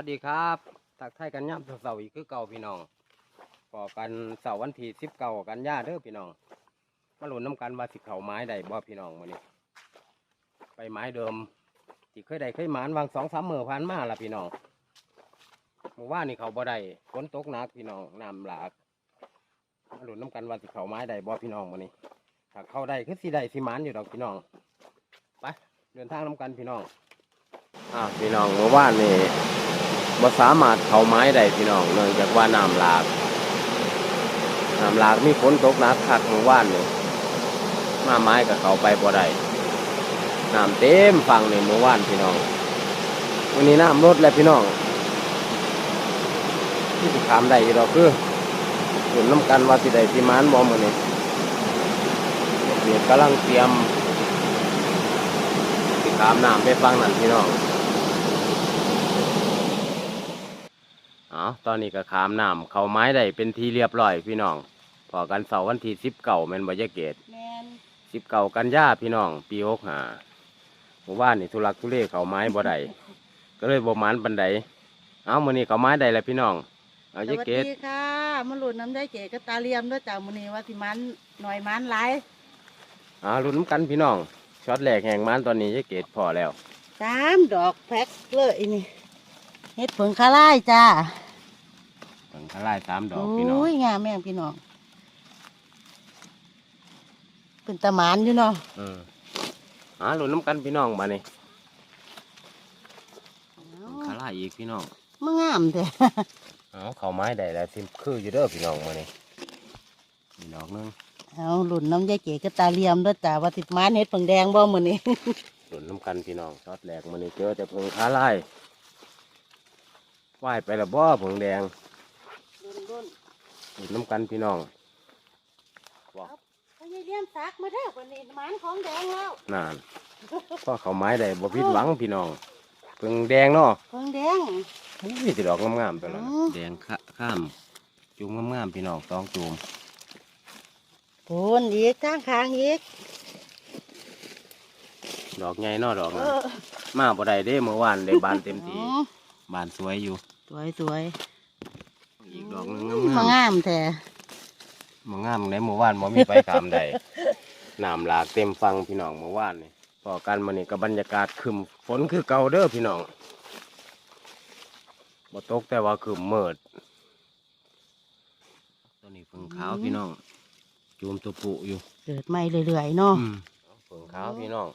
สวัสดีครับทักไทยกันย่ำเสาร์อีกคือเก่าพี่น้องพอกันเสาร์วันที่สิบเก่ากันย่าเด้อพี่น้องมาหลุนน้ำกันว่าสิเขาไม้ใดบ่พี่น้องมื้อนี้ไปไม้เดิมที่เคยได้เคยหมานวางสองสามเมื่อผ่านมาละพี่น้องเมื่อวานี่เขาบ่ได้ฝนตกหนักพี่น้องน้ำหลากมาหลุนน้ำกันว่าสิเขาไม้ใดบ่พี่น้องมื้อนี้ถ้าเข้าได้คือสิได้สิหมานอยู่ดอกพี่น้องไปเดินทางน้ำกันพี่น้องอ่าพี่น้องเมื่อวานนี่ บ่สามารถเขาไม้ได้พี่น้องเนื่องจากว่าน้ำหลากน้ำหลากมีฝนตกหนักคักเมื่อวานนี่มาไม้กับเขาไปบ่ได้น้ำเต็มฝั่งนี่เมื่อวานพี่น้อง วันนี้น้ำลดแล้วพี่น้อง ที่สิขามได้อยู่ดอกคือเห็นน้ำกันว่าสิได้สิมานบ่มื้อนี้เดี๋ยวกำลังเตรียมสิขามน้ำไปฟังนั่นพี่น้อง อ๋อตอนนี้ก็ขามน้ำเขาไม้ได้เป็นทีเรียบร้อยพี่น้องพอกันเสาร์วันที่สิบเก่าแม่นบอยเกตแมนสิบเก่ากันยาพี่น้อง ปีหกหาหมู่บ้านนี่ทุลักทุเลเขาไม้บ่ได้ก็เลยบ่หมานบันไดเอามื้อนี้เขาไม้ได้แล้วพี่น้อง เอาสเยวัสเกตดีค่ะมาหลุดน้ำได้เก๋กับตาเลียมด้วยจ้ามื้อนี้ว่าสิมันหน่อยมันหลายอ่าลุ้นน้ำกันพี่น้องช็อตแรกแห่งหมันตอนนี้เยเกตพอแล้ว สามดอกแพ็คเลยนี่เฮ็ดผงคาร่ายจ้า เบิ่งทลายสามดอกพี่น้องโอ้ยงามแม่งพี่น้องเป็นตะหมานอยู่เนาะอืมอ่าลุ้นน้ำกันพี่น้องมานี่ทลายอีกพี่น้องมันงามแท้เอาเขาไม้ได้แล้วสิคืออยู่เด้อพี่น้องมานี่มีดอกหนึงเอาหลุนน้ำยายเก๋กับตาเลียมด้วยจ้าว่าสิมันเฮ็ดผงแดงบ่มื้อนี้หลุนน้ำกันพี่น้องช็อตแรกมานี่เจอแต่เพิงขาไล่ไหวไปและบ่เพิงแดงรุ่น หลุนน้ำกันพี่น้องๆพ่อยายเลียมซักมาเด้อวันนี้มันของแดงแล้วนานพ่อเขาไม้ได้บ่ผิดหวังพี่น้องเพิงแดงเนาะผงแดงมีแต่ดอกงามๆไปแล้วอ๋อแดงข้าข้ามจูมงามๆพี่น้องต้องจูมพูนอีกข้างคางอีกดอกใหญ่เนาะดอกเอนั้นอมาบ่ได้เด้เมื่อวานได้บานเต็มทีอ๋อบานสวยอยู่ สวยสวย อีกดอกหนึงมางามงามแต่ๆบ่งามในเมื่อวานบ่มีไฟขามใดน้ำหลากเต็มฟังพี่น้องเมื่อวานนี่พอกันมานี่ก็บรรยากาศครึมฝนคือเก่าเด้อพี่น้องบ่ตกแต่ว่าครึมมืดตอนนี้เพิ่งขาวพี่น้องจูมตัวปุอยู่เกิดไม่เรื่อยๆเนาะอืมเพิ่งขาวพี่น้อง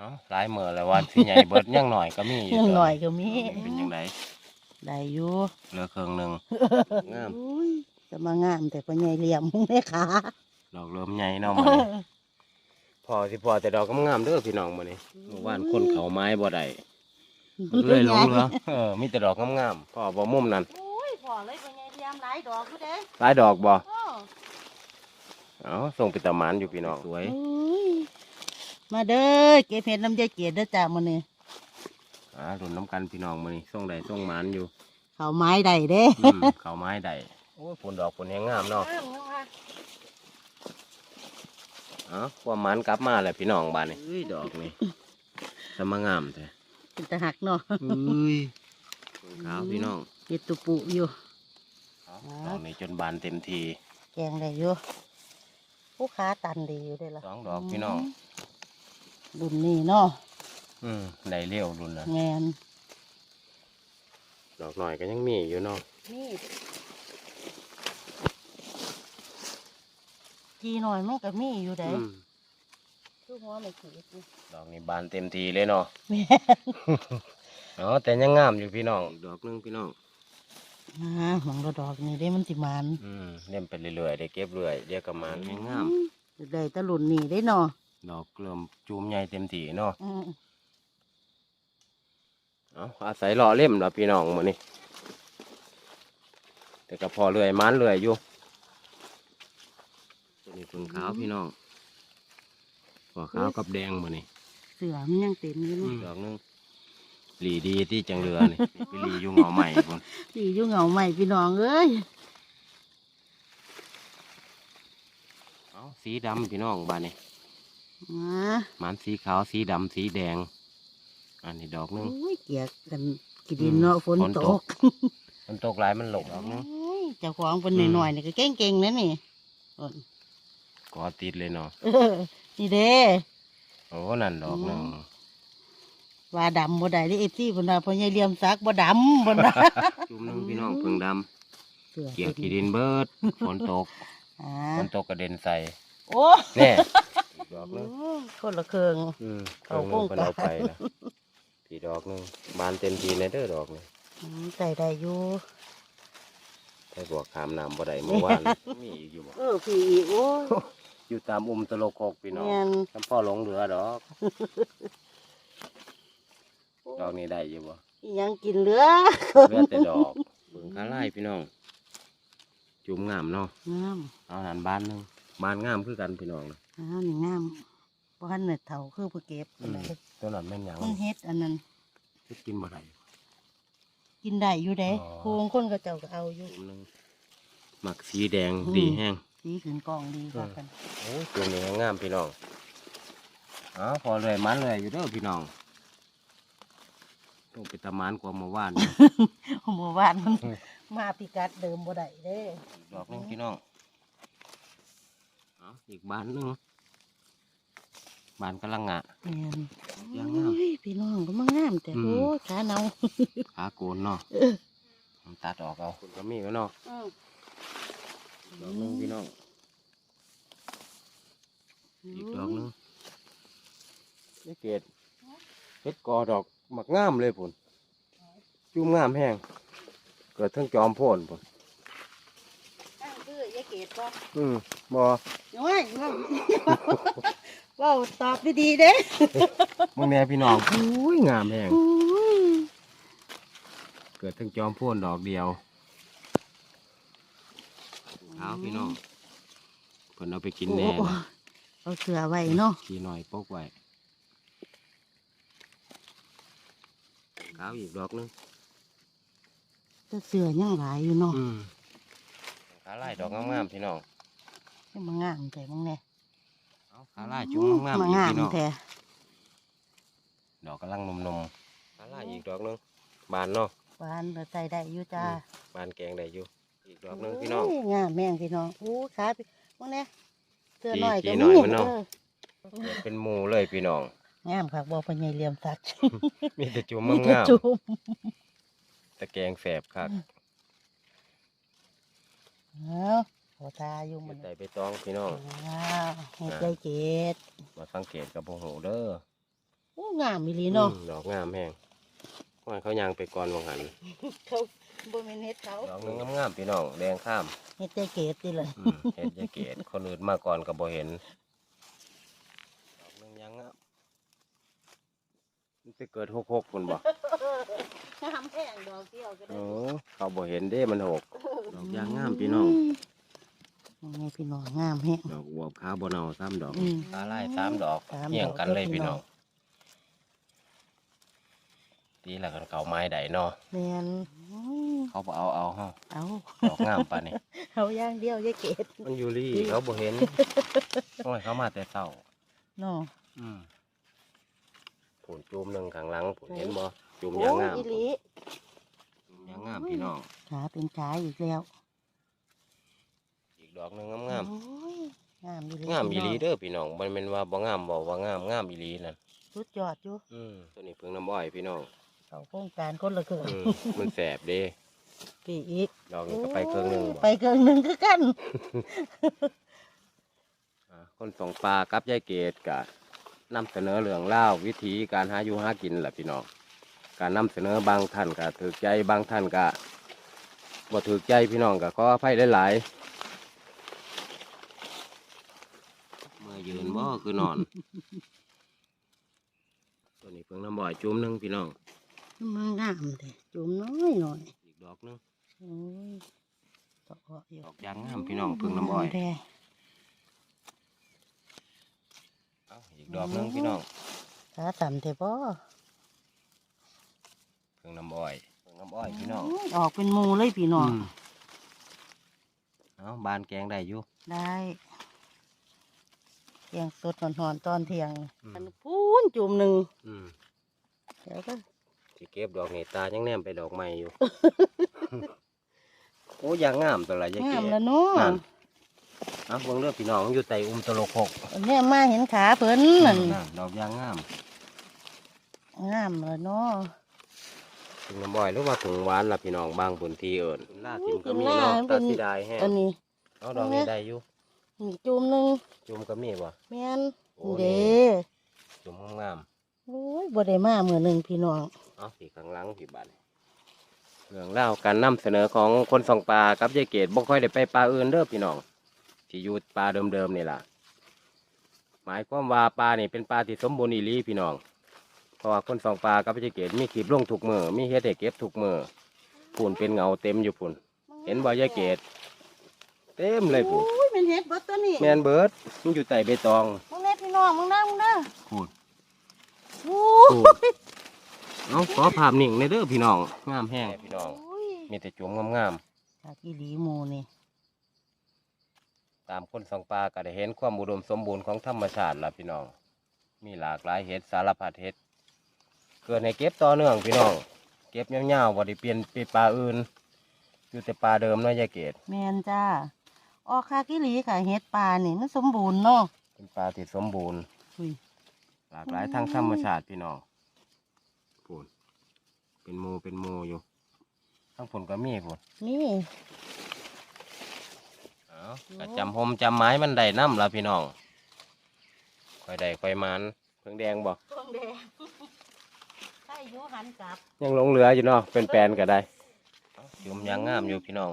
เอาหลายเมื่อแล้ววันที่ใหญ่เบิดยังหน่อยก็มีอยู่ยังหน่อยก็มีเป็นยังไงได้อยู่เหลือเครื่องหนึ่งงามอุ้ยจะมางามแต่ปัญญาเหลี่ยมแม่ขาดอกเริ่มใหญ่เนาะมันพอสิพอแต่ดอกก็งามเด้อพี่น้องมื้อนี้เมื่อวานคนเขาไม้บ่ได้เลยหลงเหรอเออมีแต่ดอกงามๆพ่อบ่มุมนั่นโอ้ยพอเลยปัญญาเหลี่ยมหลายดอกอยู่เด้หลายดอกบ่โอ้เอาส่งไปตะหมานอยู่พี่น้องสวยอุ้ย มาเด้อเก็บเห็ดน้ำใจเกียรติเด้อจ้ามื้อนี้อ่ารุ่นน้ำกันพี่น้องมื้อนี้ส่งได้ส่งหมานอยู่เขาไม้ได้เด้อืมเขาไม้ได้โอ้ยผลดอกผลแหงงามเนาะงามเนาะค่ะเอ้าความหมานกลับมาแล้วพี่น้องบ้านนี้เอ้ยดอกนี่สมางามแท้เป็นตะหักเนาะเอ้ยขาวพี่น้องเห็ดตุปุอยู่เอาดอกนี้จนบานเต็มทีแกงได้อยู่ผู้ค้าตันดีอยู่เด้อล่ะสองดอกพี่น้อง รุ่นนี้เนาะอืมได้เลี้ยวรุ่นนั้นแมนดอกหน่อยก็ยังมีอยู่เนาะนี่ทีหน่อยมันก็มีอยู่ได้อืมคือหัวไม่ขีดนี่ดอกนี้บานเต็มทีเลยเนาะแม่อ๋อแต่ยังงามอยู่พี่น้องดอกหนึงพี่น้องอ่าหมองระดอกนี่ได้มันสิมันอืมเล่มไปเรื่อยๆได้เก็บเรื่อยเดี๋ยวก็มันแห้งงาม ได้แตะลุ่นนี่ได้เนาะ ดอกเริ่มจูมใหญ่เต็มทีเนาะอืมเอาอาศัยรอเล่มแล้วพี่น้องมื้อนี้แต่ก็พอเรื่อยมันเรื่อยอยู่ตัวนี้พึ่งขาวพี่น้องพอขาวกับแดงมื้อนี้เสือมันยังเต็มอยู่เนาะดอกหนึงหลีดีที่จังเรือนี่นี่ไปหลีอยู่เหงาใหม่พุ่นสีอยู่เหงาใหม่พี่น้องเอ้ยเอาสีดำพี่น้องบ้านนี้ อ่ามันสีขาวสีดำสีแดง อันนี้ดอกหนึงโอ้ยเกียกกันกี่ดินเนาะฝนฝนตตกกมันตกหลายมันหลงดอกหนึงโอ้ยเจ้าของเป็นอืมหน่อยๆนี่ก็เก่งๆนะนี่อ้นกอติดเลยเนาะเออนี่เด้โอ้นั่นดอกหนึงว่าดำบ่ได้เดิเอฟซีเพิ่นว่าพ่อใหญ่เหลี่ยมซักบ่ดำเพิ่นว่าจุ่มหนึงพี่น้องเพิ่งดเสือำเกี่ยวขี้ดินเบิดฝนตกอ่าฝนตกกระเด็นใส่โอ้แน่อีกด อกหนึงคนละเครื่องอืมเอาเพิ่งโครงเพิ่นเอาการไปนะพี่ดอกหนึงบานเต็มทีในเด้อดอกหนึงอืมใส่ได้อยู่ใส่บวกขามน้ำบ่ได้เมื่อวานมีอีกอยู่บ่เออพี่อีกโอ้ยอยู่ตามอุ้มตะโลกโคกพี่น้องแม่นจำพ่อหลงเหลือดอกดอกนี้ได้อยู่บ่อีหยังกินเหลือเหลือแต่ดอกเบิ่งขาไล่พี่น้องจุ่มงามเนาะงามเอาหันบานหนึงบานงามคือกันพี่น้องนะ อ้าวนี่งามบ่ทันได้เฒ่าคือผู้เก็บอืมตัวนั้นแม่นหยังมันเฮ็ดอันนั้นสิกินบ่ได้ กินได้อยู่เด้อ๋อโครงคนก็เจ้าก็เอาอยู่จุ่มหนึงหมักสีแดงอืม ดีแห้ง สีขึ้นกล่องดีกว่ากันโอ้ยตัวนี้งามพี่น้องอ๋อพอเลยมันเลยอยู่เด้อพี่น้อง ต้องไปตะมานกว่าเมื่อวานเมื่อวานมันมาพิกัดเดิมบ่ได้เด้อีกดอกหนึงพี่น้องเอาอีกบานหนึง บานกำลังงะแม่นยังงามโอ้ยพี่น้องก็มางามแต่อืมโอ้ยขาเนาขาโกนเนาะเออมันตัดออกเอาคุณก็มีไว้เนาะอืมดอกหนึงพี่น้องอีกดอกหนึงเฮ็ดเกตเฮ็ดกอดอกหมักงามเลยพุ่นจุ่มงามแห้งเกิดทั้งจอมโพ่นพุ่นตั้งชื่อยายเกดบ่อืมบ่น้อยเว้าเว้าตอบดีๆเด้มึงแน่พี่น้องอุ้ยงามแห้งอุ้ยเกิดทั้งจอมโพ่นดอกเดียวเอาพี่น้องเพิ่นเอาไปกินแน่โอ้นะเอาเสือไว้เนาะขี้หน่อยปกไว้ขาวอีกดอกหนึงแต่เสือยังหลายอยู่เนาะอืมขาลายดอกงามๆพี่น้องให้มางามแต่มึงแน่เอาขาลายจุ้งงามๆมาอีกงามพี่น้องแท้ดอกกำลังนมๆขาลายอีกดอกหนึงบานเนาะหวานเราใส่ได้อยู่จ้าบานแกงได้อยู่อีกดอกหนึงพี่น้องโยงามแม่งพี่น้องโอ้ขาพี่มึงแน่เสือจีหน่อยจีก็หน่อยมีมันเนาะเออเกิดเป็นหมูเลยพี่น้องงามค่ะบ่พญายเหลี่ยมสักมีแต่จุ่มมีงแต่ามจุ่มๆตะแกงแสบคักเอา ขอตาอยู่มัเฮ็นดได้ไปตองพี่น้องว้าวเฮ็ดใจเกดมาสังเกตกับโบโหเด้อโอ้งามอีหลีเนาะอืมดอกงามแห้งว่าเขายางไปก่อนวังหันเขาบ่แม่นเฮ็ดเขาดอกหนึงงามๆพี่น้องแดงข้ามเฮ็ดใจเกดติเลยอืมเห็นยายเกตคนอื่นมาก่อนก็บ่เห็นดอกหนึงยังอะมันไปเกิดหกหกคนบ่งามแพงดอกเดียวก็ได้โอ้เขาบ่เห็นเด้มันหกดอกยางงามพี่น้อง นี่พี่น้องงามแฮงดอกบวบขาวบ่เนาสามดอกอืม ตาลายสามดอกสามเหี่ยงกันดอกเลยเด้อพี่พี่น้น้อองงตีแล้วกันเขาไม้ใดเนาะแม่นอืมเขาบ่เอาเอาเฮาเอาดอกงามปานนี้เอาอย่างเดียวยายเกดมันอยู่ลี่เขาบ่เห็นโอ้ยเขามาแต่เช้าเนาะอืมผุนจูมหนึ่งข้างหลังผุนเห็นบ่จูมโอ้ยางยงามอีหลีจูมยางงามพี่น้องขาเป็นขาอีกแล้วอีก ดอกหนึงงามโอ้ยงามอีหลีๆงามอีหลีพี่น้เด้อพี่น้องบ่แม่นว่าบ่งามบ่ว่างามงามอีหลีนั่นสุดยอดอยู่อืมตัวนี้เพิ่งน้ำอ้อยพี่น้องเขาโครงการคนละครึ่งอืมมันแสบเด้ปีอีกดอกนี้ก็ไปเครื่องหนึงไปบ่เครื่องหนึ่งคือกัน อ่าคนส่งปลากับยายเกดกะนำเสนอเรื่องเล่าววิธีการหาอยู่หากินแหละพี่น้องการนำเสนอบางท่านก็ถือใจบางท่านก็บ่ถือใจพี่น้องก็ขออภัยหลายๆเมื่อ ยืนบ่คือนอน ตัวนี้เพิ่งน้ำบ่อยจุ่มหนึงพี่น้องมางามเลยจุ่มน้อยหน่อยอีกดอกหนึงโอ้ยตอกเอาอยู่ดอกยางงามพี่น้องเพิ่งน้ำบ่อยแท้เอาอีกดอกหนึงพี่น้องขาสั่นเถอะพ่อเพิ่งน้ำบ่อยเพิ่งน้ำอ้อยพี่น้องออกเป็นมูเลยพี่น้องเอาบานแกงได้อยู่ได้ เที่ยงสดหอนๆตอนเที่ยงอืมอันพูนจุ่มหนึ่งอืมไปเดี๋ยวก็สิเก็บดอกนี่ตายังแนมไปดอกใหม่อยู่ โอ้ยางงามตัวละยายงาเก๋มแล้วเนาะนั่นเอาเบิ่งเด้อพี่น้องอยู่ใต้อุ้มตะโลกหกเนี่ยมาเห็นขาเพิ่นนั่นนั่นดอกยางงาม งามแล้วเนาะถึงน้ำบ่อยหรือว่าถึงหวานล่ะพี่น้องบางพื้นที่เอิ้นล่าทิมก็มีล่าเนาะมันเป็ตานสีดายแฮงอันนี้เอาดอกนี้ได้อยู่ นี่จุ่มหนึงจุ่มก็มีบ่แม่นโอ้เด้จุ่มงามโอ้ยบ่ได้มามื้อหนึงพี่น้องๆเอาสีข้างหลังพี่บัดเรื่องเล่าวการนำเสนอของคนส่องปลากับยายเกดบ่ค่อยได้ไปปลาอื่นเด้อพี่น้องที่อยู่ปลาเดิมๆนี่ล่ะ หมายความว่าปลานี่เป็นปลาที่สมบูรณ์อีหลีพี่น้องเพราะว่าคนส่องปลากับยายเกดมีคลิปลงทุกมือมีเฮ็ดให้เก็บทุกมือปุ่นเป็นเงาเต็มอยู่ปุ่น เห็นบ่ยายเกดเต็มเลยปุ่น โอ้ยมันเฮ็ดเบิดตัวนี้แมนเบิร์ดมันอยู่ใต้ใบตองมึงเน่พี่น้องมึงนะมึงนะพูดโอ้พูดเอาขอภาพนิ่งในเด้อพี่น้องงามแห้งพี่น้องยมีแต่จุ่มงามจากอีหลีหมูนี่ๆตามคนส่องปลาก็ได้เห็นความอุดมสมบูรณ์ของธรรมชาติล่ะพี่น้อง มีหลากหลายเห็ดสารพัดเห็ดเกิดให้เก็บต่อเนื่องพี่น้องเก็บยาวๆบ่ได้เปลี่ยนไปปลาอื่น อยู่แต่ปลาเดิมเนาะยายเกดแมนจ้า ออกคากิหลีค่ะเฮ็ดปลานี่มันสมบูรณ์เนาะเป็นปลาที่สมบูรณ์อุ้ย หลากหลายทางธรรมชาติพี่น้องพูนเป็นหมูเป็นหมูอยู่ทั้งผลก็มีพูนนี่เอาก็จำหมจำไม้มันได้น้ำละพี่น้องค่อยได้ค่อยมันเพิ่งแดงบ่ทองแดงใช่ยูหันกลับยังหลงเหลืออยู่เนาะเป็นแปลนก็ได้จุ่มยางงามอยู่พี่น้อง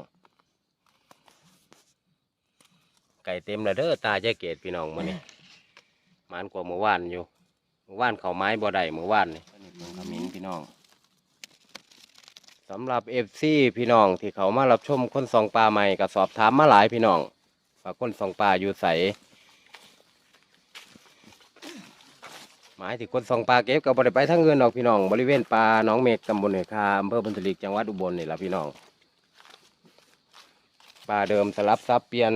ไก่เต็มแล้วเด้อตาใจเกตพี่น้องมื้อนี้มันกว่าเมื่อวานอยู่เมื่อวานเขาไม้บ่ได้เมื่อวานนี่อันนี้เพิ่งขมิ้นพี่น้องสำหรับเอฟซีพี่น้องที่เขามารับชมคนส่องปลาใหม่ก็สอบถามมาหลายพี่น้องว่าคนส่องปลาอยู่ใสหมายถึงคนส่องปลาเก็บกับบริไปทั้งเงินดอกพี่น้อง บริเวณปลาหนองเมฆตำบลเหนือคาอำเภอบุญทลิกจังหวัดอุบลนี่แหละพี่น้องปลาเดิมสลับซับเปลี่ยน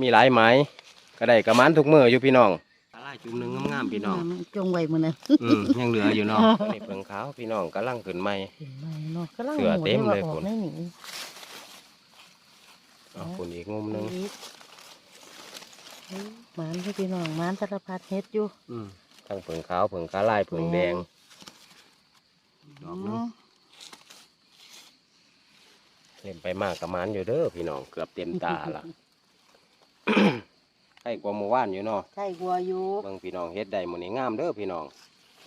มีหลายไม้ก็ได้กระมันทุกมืออยู่พี่น้องปลาไหลจุ่มหนึ่งงามๆพี่น้องจงไว้มื้อนั้นอืมยังเหลืออยู่เนาะนี่เพิ่งขาวพี่น้องกำลังขึ้นใหม่เห็นไหมเนาะกำลังเสือเต็มเลยหคุดณได้หนีเอาคุณอีกงุมหนึงหมานให้พี่น้องหมานสารพัดเฮ็ดอยู่อืมทั้งเพิ่งขาวเพิ่งขาลายเพิ่งแดงดอกหนึ่งเล่นไปมากกระมันอยู่เด้อพี่น้องเกือบเต็มตาละ ใกล้กว่าเมื่อวานอยู่เนาะใช่กัวอยู่เบิ่งพี่น้องเฮ็ดได้หมื้นี้งามเด้อพี่น้อง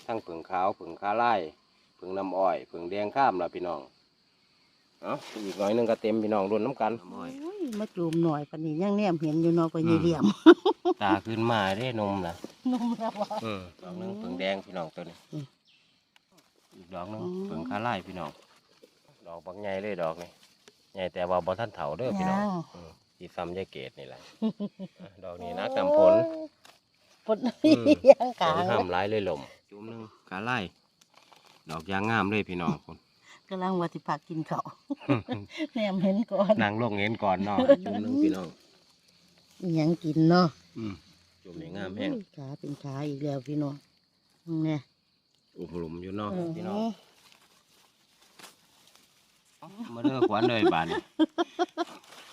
ทั้งผึ่งขาวผึ่งขาลายผึ่งน้ำอ้อยผึ่งแดงข้ามล่ะพี่น้องเอาอีกหน่อยหนึงก็เต็มพี่น้องรุ่นน้ำกันน้ำอ้อยโอ้ยมาจูมหน่อยปานนี้ยังแนมเห็นอยู่เนาะปานนี้เหลี่ยมตาขึ้นมาได้นมล่ะนุ่มแล้วว่ะอืมดอกหนึงผึ่งแดงพี่น้องตัวนี้อืมอีกดอกหนึงอืม ผึ่งขาลายพี่น้อง ดอกบักใหญ่เลยดอกนี่ใหญ่แต่ว่าบ่ทันเฒ่าเด้อพี่น้องยังอืม ที่ซ้ำยายเกดนี่แหละอะดอกนี้นะกำผล ผลอืมยังกสลาองงห้ามร้ายเลยลมจุ่มหนึงขาไล่ดอกยางงามเลยพี่น้องคน กำลังว่าสิพากินเขาวแนมเห็นก่อนนางลงเงินก่อนเนาะจุ่มหนึงพี่น้องอิหยังกินเนาะอืมจุ่มนี่งามแห้งอุ้ยขาเป็นขาอีกแล้วพี่น้องเนี่ยอุหลุมอยู่เนาะเออพี่น้อง มาเด้อขวัญเลยบานนี้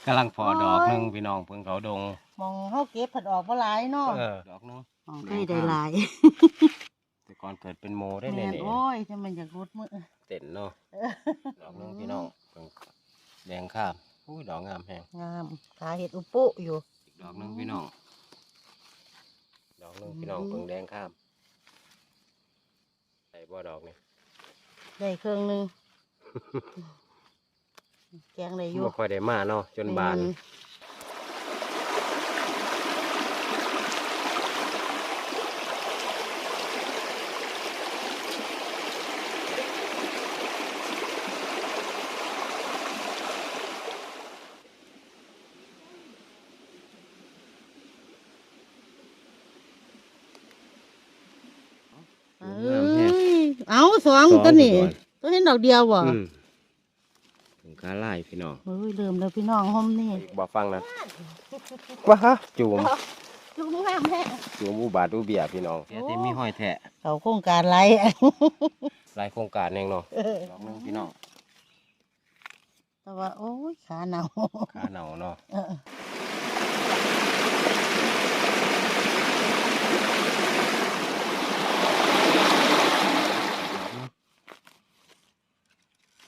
กำลังพอดอกหนึงพี่น้องเพิ่งเขาดงมองเฮาเก็บผัดออกบ่หลายเนาะเออดอกหนึงมองได้ได้หลายแต่ก่อนเกิดเป็นโมได้แม่แน่นโอ้ยจะมันอยากรุดมือๆเต้นเนาะดอกหนึงพี่น้องเพิ่งแดงข้ามอุ้ยดอกงามแห้งงามขาเห็ดอุปุอยู่ อีกดอกหนึงพี่น้องดอกหนึงพี่น้องอืมเพิ่งแดงข้ามใส่บ่ดอกนี่ได้เครื่องหนึง แกงได้อยู่บ่ค่อยได้มาเนาะจนบานแม่เอ้ยเอาสองตัวนี่ตัวเห็นดอกเดียวบ่ อืม ถึงขาไล่พี่น้องเฮ้ยเริ่มแล้วพี่น้องห่มนี่บ่ฟังนะว้าฮะจูมจุ่มงามามแท้อยู่หมู่บาทดูเบียพี่น้องเสียที่มีห้อยแทะเขาโครงการไรหลายโครงการเองเนาะเออดอกหนึงพี่น้องแต่ว่าโอ้ยขาหนาวขาเหนาเนาะ เออ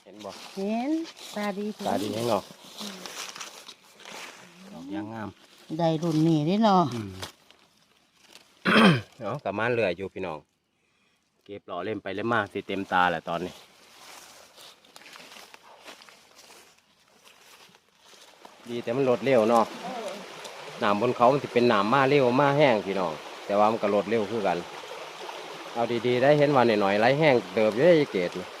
เห็นบ่เห็นตาดีตาดีให้เนาะดอกยางงามได้รุ่นนี้เด้เนาะเนาะกับมันเรื่อยอยู่พี่น้อง เก็บหล่อเล่มไปเล่มมาสิเต็มตาแหละตอนนี้ ดีแต่มันลดเร็วเนาะหนามบนเขามันจะเป็นหนามมาเร็วมาแห้งพี่น้อง แต่ว่ามันก็ลดเร็วคือกัน เอาดีๆได้เห็นวันหน่อยๆไรแห้งเติบอยู่ได้เกตนี่เ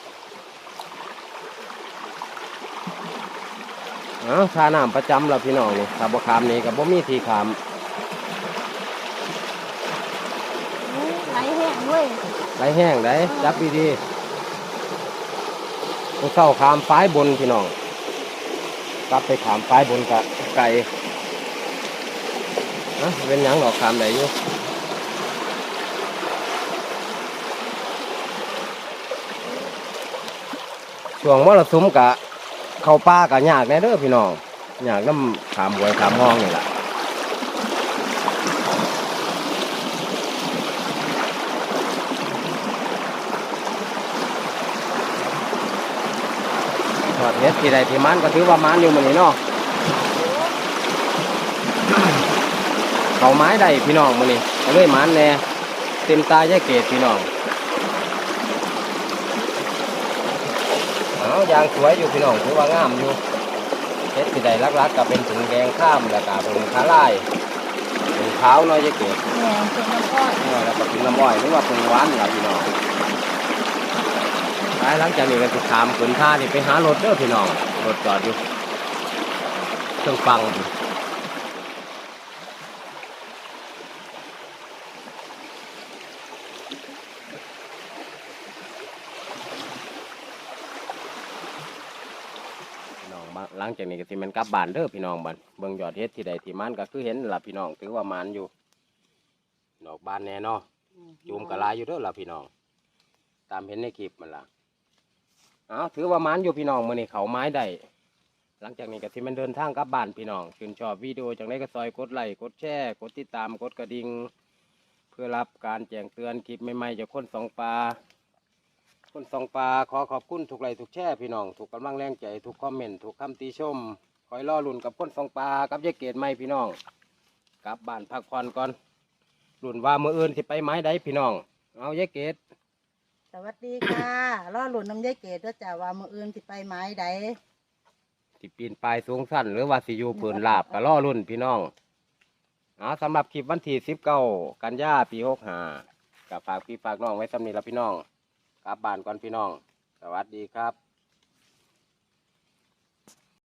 อาชาน้ำประจำเราพี่น้องนี่ถ้าบ่ขามนี่กับบ่มีทีขามโอ้ยไหลแห้งเว้ยไรแห้งได้จับดีๆผู้เศร้าขามฟ้ายบนพี่น้องกลับไปขามฟ้ายบนกะไก่นะเป็นหยังหรอกขามไหนอยู่ช่วงมรสุมกะ เข้าป่ากะยากแน่เด้อพี่น้องยากน้ำขามบวยขามห้องนี่แหละทอดเฮ็ดที่ใดที่มันก็ถือว่ามันอยู่มันนี่เนาะเขาไม้ได้พี่น้องมันนี่ก็เลยมันแน่เต็มตาแยกเกตพี่น้อง เอายางสวยอยู่พี่น้องถือว่างามอยู่เฮ็ดที่ใดลักๆก็เป็นถุงแดงข้ามแล้วก็เป็นขาลายถุงขาวเน้อยแยกเกตแห้งเป็นน้ำก้อยเออแล้วก็เป็นน้ำอ้อยหรือว่าเป็นหวานล่ะพี่น้องไปหลังจากนี้ก็จะขามขึ้นท่านี่ไปหารถเด้อพี่น้องรถจอดอยู่เครื่องฟังอยู่พี่น้องมา หลังจากนี้ก็สิแมันกลับบ้านเด้อพี่น้องบัดเบิ่งยอดเฮ็ดที่ใดที่มันก็คือเห็นล่ะพี่น้องถือว่ามันอยู่ ดอกบานแน่เนอจูมกะลายอยู่เด้อล่ะพี่น้อง ตามเห็นในคลิปมันล่ะเอาถือว่ามันอยู่พี่น้องมื้อนี้เขาไม้ได้หลังจากนี้ก็สิมันเดินทางกลับบ้านพี่น้องชื่นชอบวิดีโอจังไดก็ซอยกดไลค์กดแชร์กดติดตามกดกระดิ่งเพื่อรับการแจ้งเตือนคลิปใหม่ๆจากคนสองปลา คนสองปลาขอขอบคุณทุกไลค์ทุกแชร์พี่น้องทุกกำลังแรงใจทุกคอมเมนต์ทุกคำติชม คอยรอลุ่นกับคนสองปลากับยายเกดใหม่พี่น้องกลับบ้านพักผ่อนก่อนรุ่นว่ามืออื่นสิไปไม้ใดพี่น้อง เอายายเกดสวัสดีค่ะรอหลุนน้ำยายเกดด้วยจ้าว่ามืออื่นสิไปไม้ใดสิปีนปลายสูงสั้นหรือว่าสิอยู่ปืนลาบก็ล่อรุ่นพี่น้องเอาสำหรับคลิปวันที่สิบเก้ากันยาปีหกห้ากับฝากพี่ฝากน้องไว้สำนีละพี่น้อง กลับบ้านก่อนพี่น้อง สวัสดีครับ